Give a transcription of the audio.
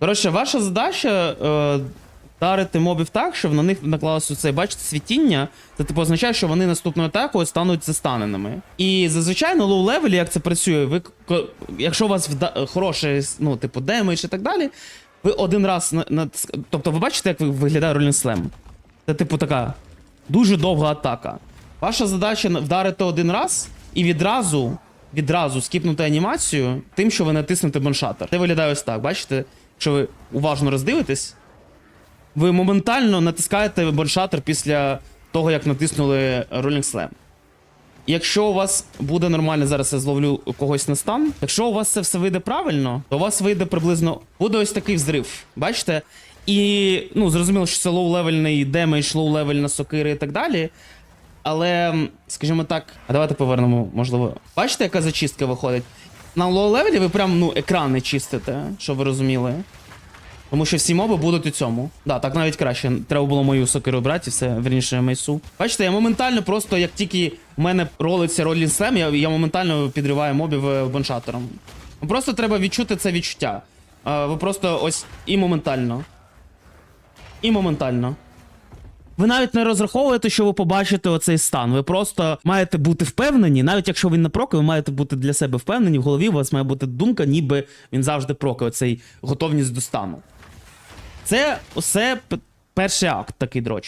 Коротше, ваша задача е, дарити мобів так, щоб на них наклалося це, бачите, світіння. Це типу означає, що вони наступною атакою стануть застаненими. І зазвичай на лоу левелі, як це працює, ви якщо у вас вда- хороший, ну, типу, демедж і так далі, ви один раз на, на тобто, ви бачите, як ви- виглядає ролінг слем? Це типу така дуже довга атака. Ваша задача вдарити один раз і відразу, відразу скіпнути анімацію тим, що ви натиснете боншатер. Це виглядає ось так, бачите? Якщо ви уважно роздивитесь, ви моментально натискаєте боншатер після того, як натиснули Rolling Slam. Якщо у вас буде нормально, зараз я зловлю когось на стан. Якщо у вас це все вийде правильно, то у вас вийде приблизно. Буде ось такий взрив. Бачите? І ну, зрозуміло, що це лоу-левельний демедж, лоу-левельна сокири і так далі. Але, скажімо так, а давайте повернемо, можливо. Бачите, яка зачистка виходить? На лоу-левелі ви прям ну, екран не чистите, щоб ви розуміли. Тому що всі моби будуть у цьому. Да, так навіть краще. Треба було мою сокиру брати, і все, верніше мейсу. Бачите, я моментально просто, як тільки в мене ролиться ролінг слем, я, я моментально підриваю мобів боншатором. Просто треба відчути це відчуття. Ви просто ось і моментально. І моментально. Ви навіть не розраховуєте, що ви побачите оцей стан. Ви просто маєте бути впевнені, навіть якщо він не проки, ви маєте бути для себе впевнені. В голові у вас має бути думка, ніби він завжди проки, оцей готовність до стану. Це усе перший акт такий дроч.